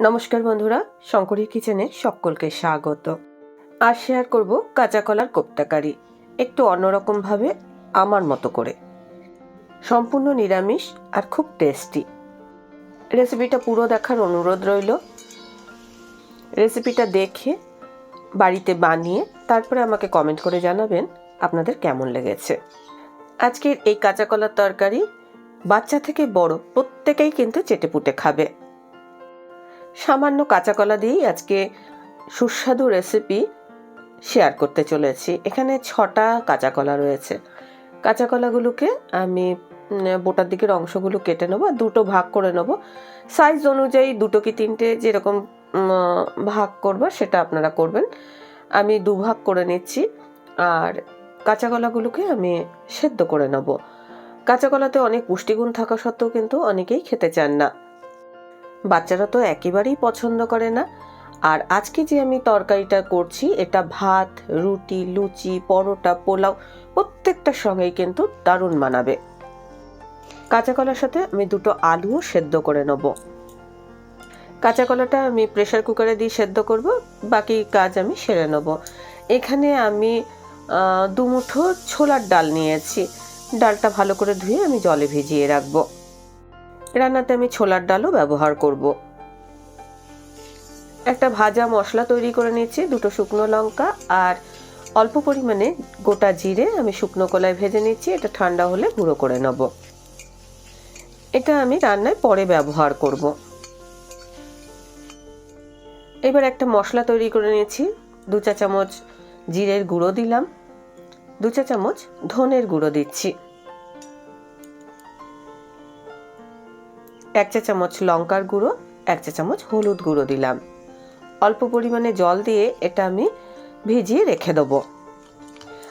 নমস্কার বন্ধুরা, শঙ্করী কিচেনে সকলকে স্বাগত। আর শেয়ার করব কাঁচা কলার কোপ্তাকারি একটু অন্যরকমভাবে আমার মতো করে। সম্পূর্ণ নিরামিষ আর খুব টেস্টি রেসিপিটা পুরো দেখার অনুরোধ রইল। রেসিপিটা দেখে বাড়িতে বানিয়ে তারপরে আমাকে কমেন্ট করে জানাবেন আপনাদের কেমন লেগেছে। আজকের এই কাঁচা কলার তরকারি বাচ্চা থেকে বড় প্রত্যেকেই কিন্তু চেটেপুটে খাবে। সামান্য কাঁচা কলা দিয়েই আজকে সুস্বাদু রেসিপি শেয়ার করতে চলেছি। এখানে ছটা কাঁচা কলা রয়েছে। কাঁচা কলাগুলোকে আমি বোটার দিকের অংশগুলো কেটে নেব দুটো ভাগ করে নেব। সাইজ অনুযায়ী দুটো কি তিনটে যেরকম ভাগ করবা সেটা আপনারা করবেন। আমি দু ভাগ করে নিচ্ছি আর কাঁচা কলাগুলোকে আমি সেদ্ধ করে নেব। কাঁচা কলাতে অনেক পুষ্টিগুণ থাকা সত্ত্বেও কিন্তু অনেকেই খেতে চান না। বাচ্চারা তো একেবারেই পছন্দ করে না। আর আজকে যে আমি তরকারিটা করছি, এটা ভাত, রুটি, লুচি, পরোটা, পোলাও প্রত্যেকটার সঙ্গেই কিন্তু দারুণ মানাবে। কাঁচা কলার সাথে আমি দুটো আলুও সেদ্ধ করে নেব। কাঁচা কলাটা আমি প্রেশার কুকারে দিয়ে সেদ্ধ করব, বাকি কাজ আমি সেরে নেব। এখানে আমি দুমুঠো ছোলার ডাল নিয়েছি। ডালটা ভালো করে ধুয়ে আমি জলে ভিজিয়ে রাখব। রান্নাতে আমি ছোলার ডালও ব্যবহার করব। একটা ভাজা মশলা তৈরি করে নিচ্ছি দুটো শুকনো লঙ্কা, আর অল্প পরিমাণে গোটা জিরে আমি শুকনো কলায় ভেজে নিচ্ছি এটা ঠান্ডা হলে গুঁড়ো করে নেব। এটা আমি রান্নায় পরে ব্যবহার করব। এবার একটা মশলা তৈরি করে নিয়েছি, দু চা চামচ জিরের গুঁড়ো দিলাম, দু চা চামচ ধনের গুঁড়ো দিচ্ছি। এক চা চামচ লঙ্কার গুঁড়ো, এক চা চামচ হলুদ গুঁড়ো দিলাম। অল্প পরিমাণে জল দিয়ে এটা আমি ভিজিয়ে রেখে দেবো।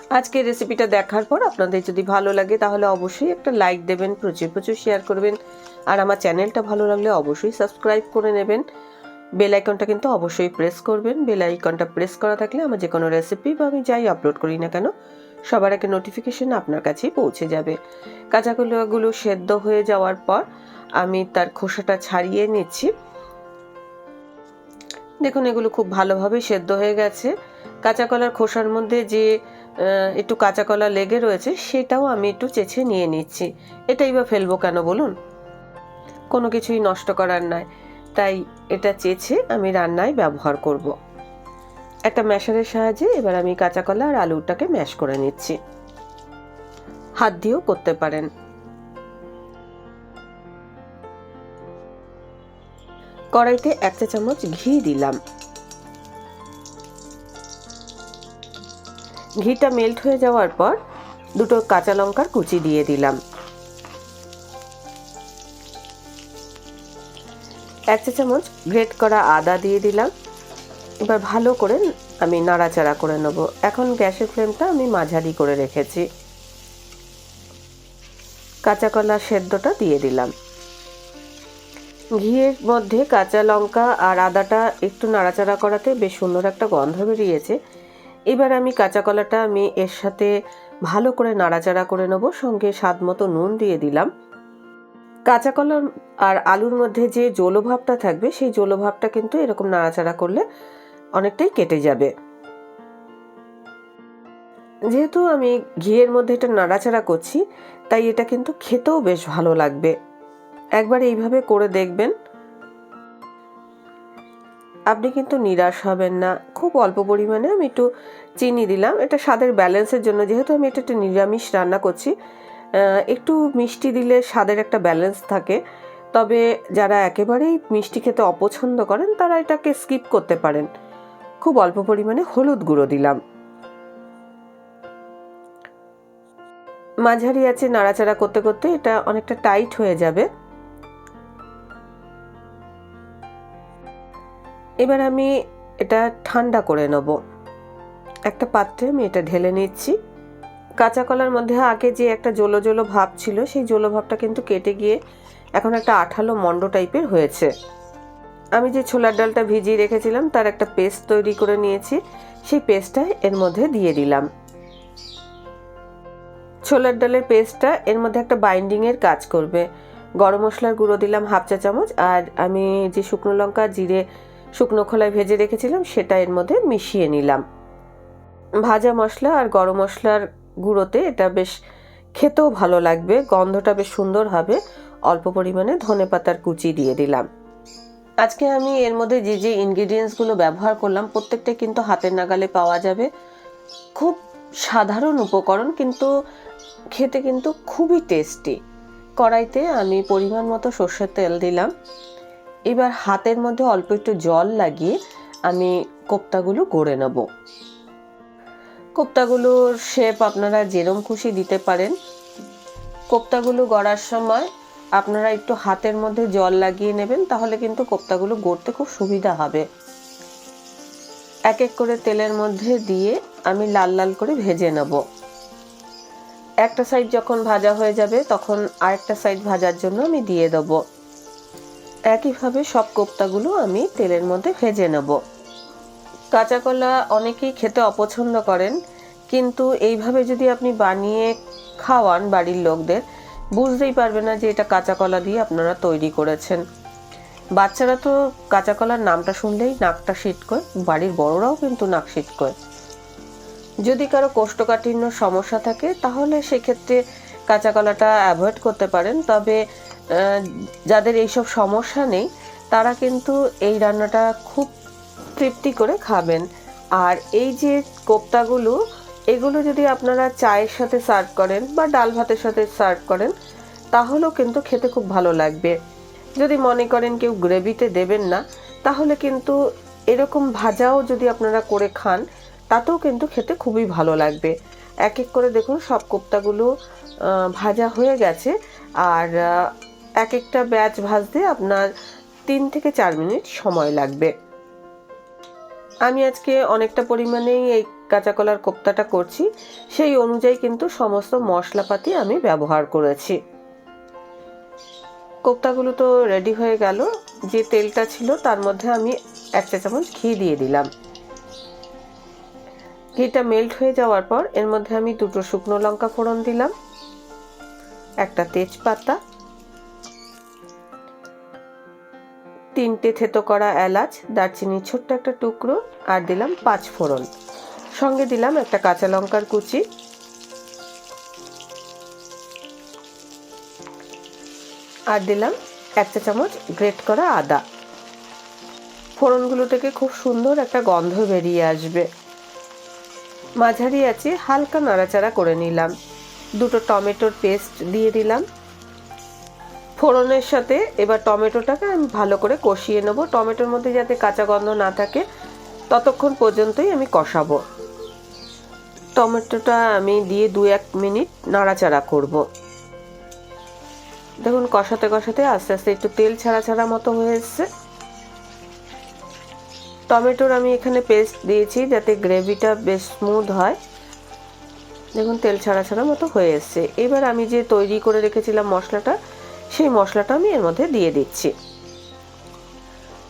আজকে রেসিপিটা দেখার পর আপনাদের যদি ভালো লাগে তাহলে অবশ্যই একটা লাইক দেবেন, প্রচুর প্রচুর শেয়ার করবেন। আর আমার চ্যানেলটা ভালো লাগলে অবশ্যই সাবস্ক্রাইব করে নেবেন। বেল আইকনটা কিন্তু অবশ্যই প্রেস করবেন। বেল আইকনটা প্রেস করা থাকলে আমার যে কোনো রেসিপি বা আমি যাই আপলোড করি না কেন, সবার আগে নোটিফিকেশন আপনার কাছেই পৌঁছে যাবে। কাঁচাকলাগুলো সেদ্ধ হয়ে যাওয়ার পর আমি তার খোসাটা ছাড়িয়ে নিচ্ছি। দেখুন, এগুলো খুব ভালোভাবে সেদ্ধ হয়ে গেছে। কাঁচা কলার খোসার মধ্যে যে একটু কাঁচা কলা লেগে রয়েছে, সেটাও আমি একটু চেছে নিয়ে নিচ্ছি। এটাই বা ফেলব কেন বলুন? কোনো কিছুই নষ্ট করার নয় তাই এটা চেছে আমি রান্নায় ব্যবহার করব। একটা ম্যাশারের সাহায্যে এবার আমি কাঁচা কলা আর আলুটাকে ম্যাশ করে নিচ্ছি। হাত দিয়েও করতে পারেন। কড়াইতে এক চা চামচ ঘি দিলাম। ঘিটা মেল্ট হয়ে যাওয়ার পর দুটো কাঁচা লঙ্কার কুচি দিয়ে দিলাম। এক চা চামচ গ্রেট করা আদা দিয়ে দিলাম। এবার ভালো করে আমি নাড়াচাড়া করে নেব। এখন গ্যাসের ফ্লেমটা আমি মাঝারি করে রেখেছি। কাঁচা কলা সেদ্ধটা দিয়ে দিলাম। ঘিয়ের মধ্যে কাঁচা লঙ্কা আর আদাটা একটু নাড়াচাড়া করাতে বেশ সুন্দর একটা গন্ধ বেরিয়েছে। এবার আমি কাঁচা কলাটা আমি এর সাথে ভালো করে নাড়াচাড়া করে নেব, সঙ্গে স্বাদ মতো নুন দিয়ে দিলাম। কাঁচা কলার আর আলুর মধ্যে যে জলভাবটা থাকবে, সেই জলভাবটা কিন্তু এরকম নাড়াচাড়া করলে অনেকটাই কেটে যাবে। যেহেতু আমি ঘিয়ের মধ্যে এটা নাড়াচাড়া করছি, তাই এটা কিন্তু খেতেও বেশ ভালো লাগবে। একবার এইভাবে করে দেখবেন। আপনি কিন্তু নিরাশ হবেন না। খুব অল্প পরিমাণে আমি একটু চিনি দিলাম। এটা স্বাদের ব্যালেন্সের জন্য। যেহেতু আমি এটা একটা নিরামিষ রান্না করছি একটু মিষ্টি দিলে স্বাদের একটা ব্যালেন্স থাকে। তবে যারা একেবারেই মিষ্টি খেতে অপছন্দ করেন, তারা এটাকে স্কিপ করতে পারেন। খুব অল্প পরিমাণে হলুদ গুঁড়ো দিলাম। মাঝারি আছে নাড়াচাড়া করতে করতে এটা অনেকটা টাইট হয়ে যাবে। এবার আমি এটা ঠান্ডা করে নেব। একটা পাত্রে আমি এটা ঢেলে নিচ্ছি। কাঁচা কলার মধ্যে আগে যে একটা জলো জলো ভাব ছিল, সেই জলো ভাবটা কিন্তু কেটে গিয়ে এখন একটা আঠালো মন্ড টাইপের হয়েছে। আমি যে ছোলার ডালটা ভিজিয়ে রেখেছিলাম, তার একটা পেস্ট তৈরি করে নিয়েছি। সেই পেস্টটা এর মধ্যে দিয়ে দিলাম। ছোলার ডালের পেস্টটা এর মধ্যে একটা বাইন্ডিংয়ের কাজ করবে। গরম মশলার গুঁড়ো দিলাম হাফ চা চামচ, আর আমি যে শুকনো লঙ্কা, জিরে শুকনো খোলায় ভেজে রেখেছিলাম, সেটা এর মধ্যে মিশিয়ে নিলাম। ভাজা মশলা আর গরম মশলার গুঁড়োতে এটা বেশ খেতেও ভালো লাগবে, গন্ধটা বেশ সুন্দর হবে। অল্প পরিমাণে ধনে পাতার কুচি দিয়ে দিলাম। আজকে আমি এর মধ্যে যে যে ইনগ্রিডিয়েন্টসগুলো ব্যবহার করলাম, প্রত্যেকটা কিন্তু হাতের নাগালে পাওয়া যাবে। খুব সাধারণ উপকরণ, কিন্তু খেতে কিন্তু খুবই টেস্টি কড়াইতে আমি পরিমাণ মতো সর্ষের তেল দিলাম। এবার হাতের মধ্যে অল্প একটু জল লাগিয়ে আমি কোপ্তাগুলো গড়ে নেব। কোপ্তাগুলোর শেপ আপনারা যেরম খুশি দিতে পারেন। কোপ্তাগুলো গড়ার সময় আপনারা একটু হাতের মধ্যে জল লাগিয়ে নেবেন, তাহলে কিন্তু কোপ্তাগুলো গড়তে খুব সুবিধা হবে। এক এক করে তেলের মধ্যে দিয়ে আমি লাল লাল করে ভেজে নেব। একটা সাইড যখন ভাজা হয়ে যাবে, তখন আরেকটা সাইড ভাজার জন্য আমি দিয়ে দেব। একইভাবে সব কোপ্তাগুলো আমি তেলের মধ্যে ভেজে নেব। কাঁচা কলা অনেকেই খেতে অপছন্দ করেন, কিন্তু এইভাবে যদি আপনি বানিয়ে খাওয়ান বাড়ির লোকদের, বুঝতেই পারবে না যে এটা কাঁচা কলা দিয়ে আপনারা তৈরি করেছেন। বাচ্চারা তো কাঁচা কলার নামটা শুনলেই নাকটা শীতকয় বাড়ির বড়রাও কিন্তু নাক শীতকয় যদি কারও কোষ্ঠকাঠিন্য সমস্যা থাকে, তাহলে সেক্ষেত্রে কাঁচা কলাটা অ্যাভয়েড করতে পারেন, তবে যাদের এইসব সমস্যা নেই, তারা কিন্তু এই রান্নাটা খুব তৃপ্তি করে খাবেন। আর এই যে কোপ্তাগুলো, এগুলো যদি আপনারা চায়ের সাথে সার্ভ করেন বা ডাল ভাতের সাথে সার্ভ করেন, তাহলেও কিন্তু খেতে খুব ভালো লাগবে। যদি মনে করেন কেউ গ্রেভিতে দেবেন না, তাহলে কিন্তু এরকম ভাজাও যদি আপনারা করে খান, তাতেও কিন্তু খেতে খুবই ভালো লাগবে। এক এক করে দেখুন, সব কোপ্তাগুলো ভাজা হয়ে গেছে। আর এক একটা ব্যাচ ভাজতে আপনার তিন থেকে চার মিনিট সময় লাগবে। আমি আজকে অনেকটা পরিমাণেই এই কাঁচা কলার কোপ্তাটা করছি। সেই অনুযায়ী কিন্তু সমস্ত মশলাপাতি আমি ব্যবহার করেছি। কোপ্তাগুলো তো রেডি হয়ে গেল। যে তেলটা ছিল তার মধ্যে আমি এক চা চামচ ঘি দিয়ে দিলাম। ঘিটা মেল্ট হয়ে যাওয়ার পর এর মধ্যে আমি দুটো শুকনো লঙ্কা ফোড়ন দিলাম। একটা তেজপাতা তিনটে থেতো করা এলাচ, দারচিনির ছোট্ট একটা টুকরো আর দিলাম পাঁচ ফোড়ন। সঙ্গে দিলাম একটা কাঁচা লঙ্কার কুচি। আর দিলাম এক চা চামচ গ্রেট করা আদা। ফোড়নগুলো থেকে খুব সুন্দর একটা গন্ধ বেরিয়ে আসবে। মাঝারি আছে হালকা নাড়াচাড়া করে নিলাম। দুটো টমেটোর পেস্ট দিয়ে দিলাম। ফোড়নের সাথে এবার টমেটোটাকে আমি ভালো করে কষিয়ে নেব। টমেটোর মধ্যে যাতে কাঁচা গন্ধ না থাকে, ততক্ষণ পর্যন্তই আমি কষাবো। টমেটোটা আমি দিয়ে দু এক মিনিট নাড়াচাড়া করব। দেখুন, কষাতে কষাতে আস্তে আস্তে একটু তেল ছাড়া ছাড়া মতো হয়ে এসছে। টমেটোর আমি এখানে পেস্ট দিয়েছি যাতে গ্রেভিটা বেশ স্মুথ হয়। দেখুন, তেল ছাড়া ছাড়া মতো হয়ে এসছে। এবার আমি যে তৈরি করে রেখেছিলাম মশলাটা সেই মশলাটা আমি এর মধ্যে দিয়ে দিচ্ছি।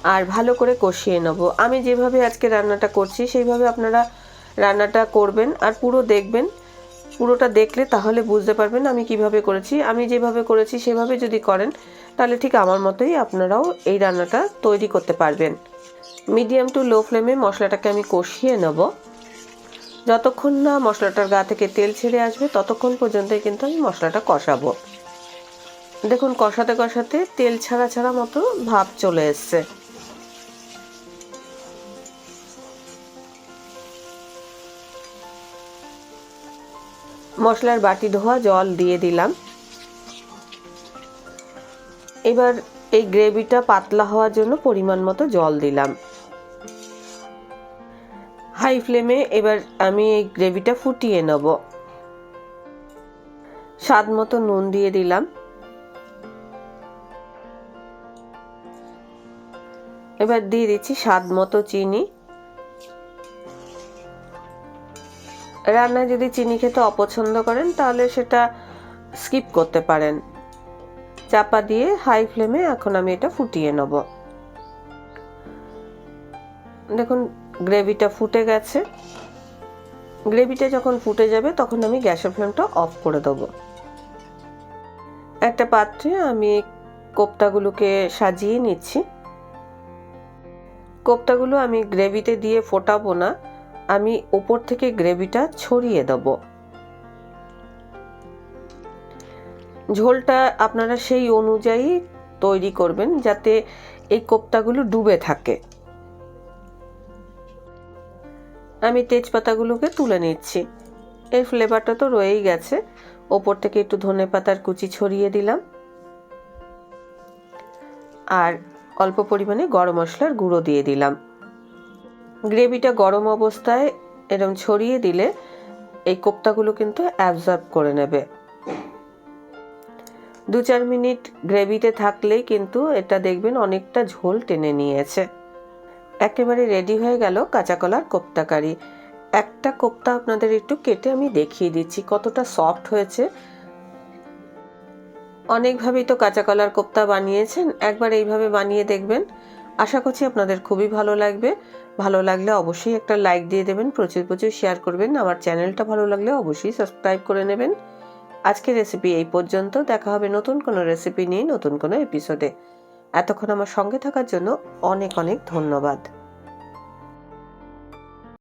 আর ভালো করে কষিয়ে নেব। আমি যেভাবে আজকে রান্নাটা করছি, সেইভাবে আপনারা রান্নাটা করবেন আর পুরো দেখবেন। পুরোটা দেখলে তাহলে বুঝতে পারবেন আমি কীভাবে করেছি। আমি যেভাবে করেছি, সেভাবে যদি করেন, তাহলে ঠিক আমার মতোই আপনারাও এই রান্নাটা তৈরি করতে পারবেন। মিডিয়াম টু লো ফ্লেমে মশলাটাকে আমি কষিয়ে নেব। যতক্ষণ না মশলাটার গা থেকে তেল ছেড়ে আসবে, ততক্ষণ পর্যন্তই কিন্তু আমি মশলাটা কষাবো। দেখুন, কষাতে কষাতে তেল ছাড়া ছাড়া মতো ভাব চলে এসছে। মশলার বাটি ধোয়া, জল দিয়ে দিলাম। এবার এই গ্রেভিটা পাতলা হওয়ার জন্য পরিমাণ মতো জল দিলাম। হাই ফ্লেমে এবার আমি এই গ্রেভিটা ফুটিয়ে নেব। স্বাদ মতো নুন দিয়ে দিলাম। এবার দিয়ে দিচ্ছি স্বাদ মতো চিনি। রান্নায় যদি চিনি খেতে অপছন্দ করেন, তাহলে সেটা স্কিপ করতে পারেন। চাপা দিয়ে হাই ফ্লেমে এখন আমি এটা ফুটিয়ে নেব। দেখুন, গ্রেভিটা ফুটে গেছে। গ্রেভিটা যখন ফুটে যাবে, তখন আমি গ্যাসের ফ্লেমটা অফ করে দেবো। একটা পাত্রে আমি কোপ্তাগুলোকে সাজিয়ে নিচ্ছি। কোপ্তাগুলো আমি গ্রেভিতে দিয়ে ফোটাবো না, আমি ওপর থেকে গ্রেভিটা ছড়িয়ে দেবো। ঝোলটা আপনারা সেই অনুযায়ী তৈরি করবেন যাতে এই কোপ্তাগুলো ডুবে থাকে। আমি তেজপাতাগুলোকে তুলে নিচ্ছি। এর ফ্লেভারটা তো রয়েই গেছে। ওপর থেকে একটু ধনে পাতার কুচি ছড়িয়ে দিলাম। আর অল্প পরিমাণে গরম মশলার গুঁড়ো দিয়ে দিলাম। গ্রেভিটা গরম অবস্থায় এরম ছড়িয়ে দিলে এই কোপ্তাগুলো কিন্তু অ্যাবজর্ব করে নেবে। দু চার মিনিট গ্রেভিতে থাকলেই কিন্তু এটা দেখবেন অনেকটা ঝোল টেনে নিয়েছে। একেবারে রেডি হয়ে গেল কাঁচা কলার কোপ্তা কারি। একটা কোপ্তা আপনাদের একটু কেটে আমি দেখিয়ে দিচ্ছি কতটা সফট হয়েছে। অনেকভাবেই তো কাঁচা কলার কোপ্তা বানিয়েছেন, একবার এইভাবে বানিয়ে দেখবেন। আশা করছি আপনাদের খুবই ভালো লাগবে। ভালো লাগলে অবশ্যই একটা লাইক দিয়ে দেবেন, প্রচুর প্রচুর শেয়ার করবেন। আমার চ্যানেলটা ভালো লাগলে অবশ্যই সাবস্ক্রাইব করে নেবেন। আজকের রেসিপি এই পর্যন্ত। দেখা হবে নতুন কোনো রেসিপি নিয়ে, নতুন কোনো এপিসোডে। এতক্ষণ আমার সঙ্গে থাকার জন্য অনেক অনেক ধন্যবাদ।